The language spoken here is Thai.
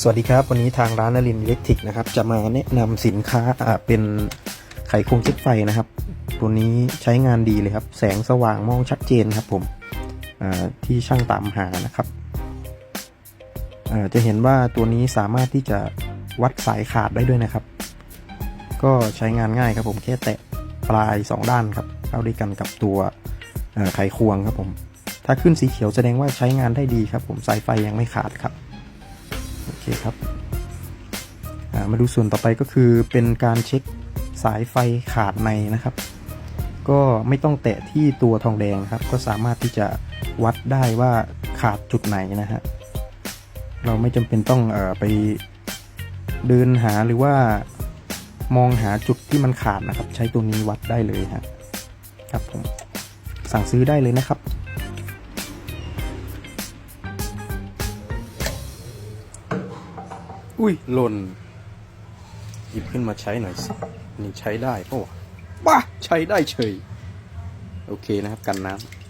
สวัสดีครับ วันนี้ทางร้านนลินอิเล็กทริกนะครับ จะมาแนะนำสินค้าอ่าเป็นไขควงเช็คไฟนะครับ ตัวนี้ใช้งานดีเลยครับ แสงสว่างมองชัดเจนครับผมอ่าที่ช่างตามหานะครับอ่าจะเห็นว่าตัวนี้สามารถที่จะวัดสายขาดได้ด้วยนะครับ ก็ใช้งานง่ายครับผมแค่แตะปลาย 2 ด้านครับเข้าด้วยกันกับตัวไขควงครับผม ถ้าขึ้นสีเขียวแสดงว่าใช้งานได้ดีครับผมสายไฟยังไม่ขาดครับ คครับมาดูส่วนต่อไปก็คือเป็นการเช็คสายไฟขาดในนะครับ ก็ไม่ต้องแตะที่ตัวทองแดงครับ ก็สามารถที่จะวัดได้ว่าขาดจุดไหนนะฮะเราไม่จำเป็นต้องเออไปเดินหาหรือว่ามองหาจุดที่มันขาดนะครับ ใช้ตัวนี้วัดได้เลยฮะครับผมสั่งซื้อได้เลยนะครับ อุ้ยหล่น หยิบขึ้นมาใช้หน่อยสินี่ใช้ได้ปะวะบ้าใช้ได้เฉย โอเคนะครับกันน้ำ